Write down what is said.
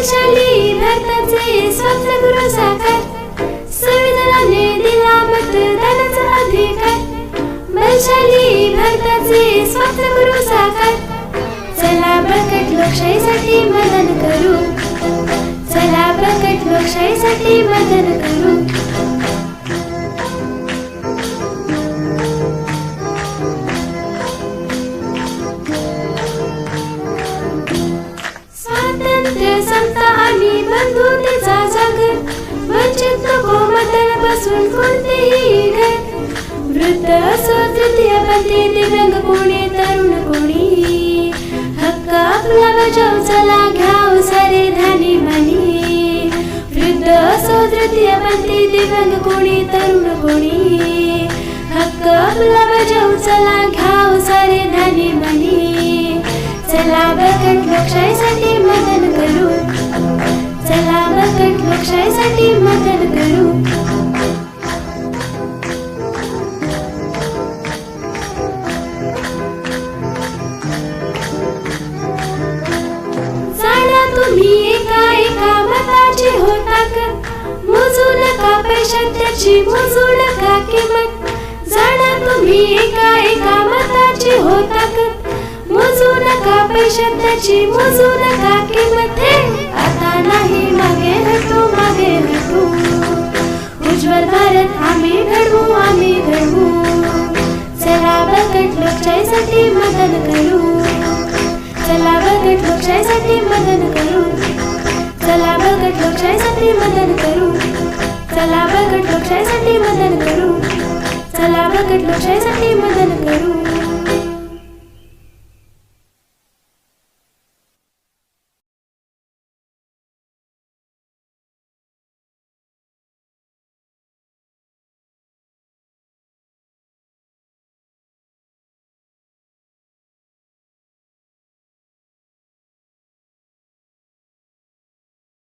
बलशाली भारताचे स्वातंत्र्य साकार. संविधानाने दिला मतदानाचा अधिकार. बलशाली भारताचे स्वातंत्र्य साकार. चला बळकट लोकशाहीसाठी मदन करू. चला बळकट लोकशाहीसाठी मदन करू. ते संत आणि बंधुतेचा जागर वंचित नको बसून कोणतेही घर वृद्ध असो तृतीय पती दिव्यांग कोणी तरुण कोणी. हक्क आपला बजाव चला घ्याव सारे धानी मानी. वृद्ध असो तृतीय पती दिव्यांग कोणी तरुण कोणी. हक्क आपला बजाव चला घ्याव सारे धानी मानी. चला बळकट मदत करू. जाणा तुम्ही एका एका मताचे होता का मोजू नका पैशात मोजू नका किंमत? जाणा तुम्ही एका एका मताचे होता का मोजू नका पैशात मोजू नका किंमत आता नाही मागे हटू मागे हटू. लोकशाहीसाठी मतदान करू चला बळकट लोकशाहीसाठी मतदान करू चला बळकट लोकशाहीसाठी मतदान करू चला बळकट लोकशाहीसाठी मतदान करू चला बळकट लोकशाहीसाठी मतदान करू